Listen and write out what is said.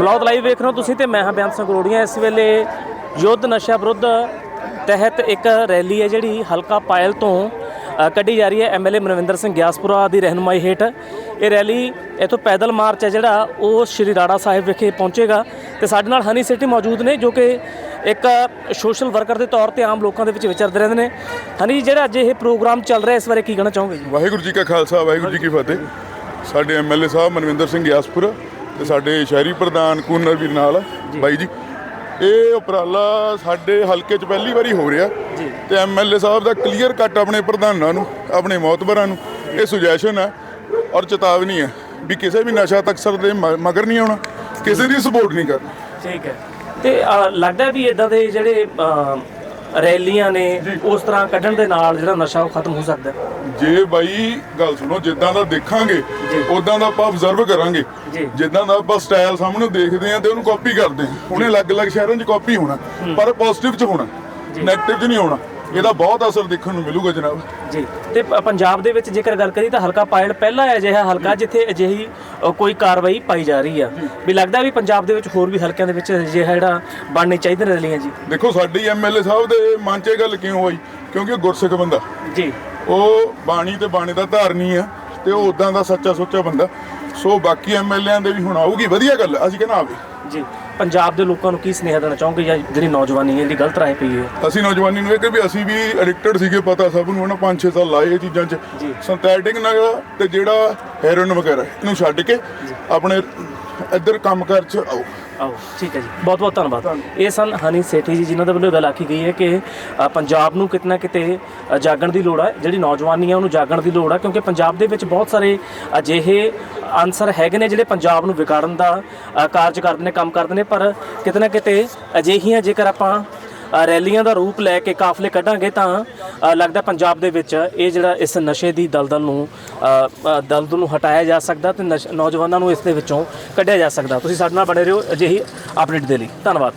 Blog live ਵੇਖ ਰਹੇ ਹੋ ਤੁਸੀਂ ਤੇ ਮੈਂ ਹਾਂ ਬਿਆਨ ਸਿੰਘ ਕਰੋੜੀਆਂ ਇਸ ਵੇਲੇ ਯੁੱਧ ਨਸ਼ਾ ਵਿਰੁੱਧ ਤਹਿਤ ਇੱਕ ਰੈਲੀ ਹੈ ਜਿਹੜੀ ਹਲਕਾ ਪਾਇਲ ਤੋਂ ਕੱਢੀ ਜਾ ਰਹੀ ਹੈ ਐਮਐਲਏ ਮਨਵਿੰਦਰ ਸਿੰਘ ਗਿਆਸਪੁਰਾ ਦੀ ਰਹਿਨੁਮਾਈ ਹੇਠ। ਇਹ ਰੈਲੀ ਇਥੋਂ ਪੈਦਲ ਮਾਰਚ ਹੈ ਜਿਹੜਾ ਉਹ ਸ਼੍ਰੀ ਰਾੜਾ ਸਾਹਿਬ ਵਿਖੇ ਪਹੁੰਚੇਗਾ ਤੇ ਸਾਡੇ ਨਾਲ ਹਨੀ ਸਿਟੀ ਮੌਜੂਦ ਨੇ ਜੋ ਕਿ ਇੱਕ ਸੋਸ਼ਲ ਵਰਕਰ ਦੇ ਤੌਰ ਤੇ ਆਮ ਲੋਕਾਂ ਦੇ ਵਿੱਚ ਵਿਚਰਦੇ ਰਹਿੰਦੇ ਨੇ। ਹਨੀ ਜੀ, ਜਿਹੜਾ ਅੱਜ ਇਹ ਪ੍ਰੋਗਰਾਮ ਚੱਲ ਰਿਹਾ ਇਸ ਬਾਰੇ ਕੀ ਕਹਿਣਾ ਚਾਹੋਗੇ ਜੀ? ਵਾਹਿਗੁਰੂ ਜੀ ਕਾ ਖਾਲਸਾ ਵਾਹਿਗੁਰੂ ਜੀ ਕੀ ਫਤਿਹ। ਸਾਡੇ ਐਮਐਲਏ ਸਾਹਿਬ ਮਨਵਿੰਦਰ ਸਿੰਘ ਗਿਆਸਪੁਰ ਤੇ ਸਾਡੇ ਸ਼ਹਿਰੀ ਪ੍ਰਧਾਨ ਕੂਨਰ ਵੀਰ ਨਾਲ ਬਾਈ ਜੀ। ਇਹ ਉਪਰਾਲਾ ਸਾਡੇ ਹਲਕੇ 'ਚ ਪਹਿਲੀ ਵਾਰੀ ਹੋ ਰਿਹਾ। ਜੀ। ਤੇ ਐਮਐਲਏ ਸਾਹਿਬ ਦਾ ਕਲੀਅਰ ਕੱਟ ਆਪਣੇ ਪ੍ਰਧਾਨਾਂ ਨੂੰ ਆਪਣੇ ਮੌਤਬਰਾਂ ਨੂੰ। ਇਹ ਸੁਜੈਸ਼ਨ ਹੈ ਔਰ ਚੇਤਾਵਨੀ ਹੈ ਵੀ ਕਿਸੇ ਵੀ ਨਸ਼ਾ ਤਕਸਰ ਦੇ ਮਗਰ ਨਹੀਂ ਆਉਣਾ। ਕਿਸੇ ਦੀ ਸਪੋਰਟ ਨਹੀਂ ਕਰਨੀ। ਠੀਕ ਹੈ। ਤੇ ਲੱਗਦਾ ਵੀ ਇਦਾਂ ਦੇ ਜਿਹੜੇ ਰੈਲੀਆਂ ਨੇ ਉਸ ਤਰ੍ਹਾਂ ਕੱਢਣ ਦੇ ਨਾਲ ਜਿਹੜਾ ਨਸ਼ਾ ਉਹ ਖਤਮ ਹੋ ਸਕਦਾ। ਜੇ ਬਾਈ ਗੱਲ ਸੁਣੋ ਜਿੱਦਾਂ ਦਾ ਦੇਖਾਂਗੇ ਉਦਾਂ ਦਾ ਆਪਾਂ ਆਬਜ਼ਰਵ ਕਰਾਂਗੇ। ਜਿੱਦਾਂ ਦਾ ਆਪਾਂ ਸਟਾਈਲ ਸਾਹਮਣੇ ਦੇਖਦੇ ਆਂ ਤੇ ਉਹਨੂੰ ਕਾਪੀ ਕਰਦੇ ਆਂ ਉਹਨੇ ਅਲੱਗ-ਅਲੱਗ ਸ਼ਹਿਰਾਂ 'ਚ ਕਾਪੀ ਹੋਣਾ ਪਰ ਪੋਜ਼ਿਟਿਵ 'ਚ ਹੋਣਾ ਨੈਗੇਟਿਵ 'ਚ ਨਹੀਂ ਹੋਣਾ। ਇਹਦਾ ਬਹੁਤ ਅਸਰ ਦੇਖਣ ਨੂੰ ਮਿਲੂਗਾ ਜਨਾਬ। ਜੀ। ਤੇ ਪੰਜਾਬ ਦੇ ਵਿੱਚ ਜੇਕਰ ਗੱਲ ਕਰੀ ਤਾਂ ਹਲਕਾ ਪਾਇਲ ਪਹਿਲਾ ਹੈ ਅਜਿਹਾ ਹਲਕਾ ਜਿੱਥੇ ਅਜਿਹੀ ਅ, ਕੋਈ ਕਾਰਵਾਈ ਪਾਈ ਜਾ ਰਹੀ ਆ। ਵੀ ਲੱਗਦਾ ਵੀ ਪੰਜਾਬ ਦੇ ਵਿੱਚ ਹੋਰ ਵੀ ਹਲਕਿਆਂ ਦੇ ਵਿੱਚ ਅਜਿਹਾ ਜਿਹੜਾ ਬਣਨੇ ਚਾਹੀਦੇ ਨੇ ਰੈਲੀਆਂ ਜੀ। ਦੇਖੋ ਸਾਡੀ ਐਮਐਲਏ ਸਾਹਿਬ ਦੇ ਮਨ 'ਚ ਇਹ ਗੱਲ ਕਿਉਂ ਆਈ ਕਿਉਂਕਿ ਉਹ ਗੁਰਸਿੱਖ ਬੰਦਾ। ਜੀ। ਉਹ ਬਾਣੀ ਤੇ ਬਾਣੀ ਦਾ ਧਾਰਨੀ ਆ ਤੇ ਉਹ ਉਦਾਂ ਦਾ ਸੱਚਾ ਸੁੱਚਾ ਬੰਦਾ। ਸੋ ਬਾਕੀ ਐਮਐਲਏਆਂ ਦੇ ਵੀ ਹੁਣ ਆਊਗੀ ਵਧੀਆ ਗੱਲ ਅਸੀਂ ਕਹਿੰਦਾ ਆਵੇ ਜੀ। ਪੰਜਾਬ ਦੇ ਲੋਕਾਂ ਨੂੰ ਕੀ ਸੁਨੇਹਾ ਦੇਣਾ ਚਾਹੋਗੇ ਜਾਂ ਜਿਹੜੀ ਨੌਜਵਾਨੀ ਹੈ ਇਹਦੀ ਗਲਤ ਰਾਹ ਪਈ ਹੈ? ਅਸੀਂ ਨੌਜਵਾਨੀ ਨੂੰ ਇਹ ਕਿ ਵੀ ਅਸੀਂ ਵੀ ਐਡਿਕਟਡ ਸੀਗੇ ਪਤਾ ਸਭ ਨੂੰ ਉਹਨਾਂ 5-6 ਸਾਲ ਲਾਏ ਇਹ ਚੀਜ਼ਾਂ 'ਚ। ਜੀ। ਸਿੰਥੈਟਿਕ ਤੇ ਜਿਹੜਾ ਹੈਰੋਇਨ ਵਗੈਰਾ ਇਹਨੂੰ ਛੱਡ ਕੇ ਆਪਣੇ ਇੱਧਰ ਕੰਮਕਾਰ 'ਚ ਆਓ। ਆਓ ਠੀਕ ਹੈ ਜੀ। ਬਹੁਤ ਬਹੁਤ ਧੰਨਵਾਦ। ਇਹ ਸਨ ਹਨੀ ਸੇਠੀ ਜੀ ਜਿਨ੍ਹਾਂ ਦੇ ਵੱਲੋਂ ਗੱਲ ਆਖੀ ਗਈ ਹੈ ਕਿ ਅ, ਪੰਜਾਬ ਨੂੰ ਕਿਤਨਾ ਕਿਤੇ ਅ, ਜਾਗਣ ਦੀ ਲੋੜ ਹੈ ਜਿਹੜੀ ਨੌਜਵਾਨੀ ਹੈ ਉਹਨੂੰ ਜਾਗਣ ਦੀ ਲੋੜ ਹੈ ਕਿਉਂਕਿ ਪੰਜਾਬ ਦੇ ਵਿੱਚ ਬਹੁਤ ਸਾਰੇ ਅਜਿਹੇ ਅਨਸਰ ਹੈਗੇ ਨੇ ਜਿਹੜੇ ਪੰਜਾਬ ਨੂੰ ਵਿਗਾੜਨ ਦਾ ਅ, ਕਾਰਜ ਕਰਦੇ ਨੇ ਕੰਮ ਕਰਦੇ ਨੇ ਪਰ ਕਿਤੇ ਨਾ ਕਿਤੇ ਅਜਿਹੀਆਂ ਜੇਕਰ ਆਪਾਂ ਰੈਲੀਆਂ ਦਾ ਰੂਪ ਲੈ ਕੇ ਕਾਫਲੇ ਕੱਢਾਂਗੇ ਤਾਂ ਲੱਗਦਾ ਪੰਜਾਬ ਦੇ ਵਿੱਚ ਇਹ ਜਿਹੜਾ ਇਸ ਨਸ਼ੇ ਦੀ ਦਲਦਲ ਨੂੰ ਦਲਦਲ ਨੂੰ ਹਟਾਇਆ ਜਾ ਸਕਦਾ ਤੇ ਨਸ਼- ਨੌਜਵਾਨਾਂ ਨੂੰ ਇਸ ਦੇ ਵਿੱਚੋਂ ਕੱਢਿਆ ਜਾ ਸਕਦਾ। ਤੁਸੀਂ ਸਾਡੇ ਨਾਲ ਬਣੇ ਰਹੋ, ਅਜਿਹੀ ਅਪਡੇਟ ਦੇ ਲਈ। ਧੰਨਵਾਦ।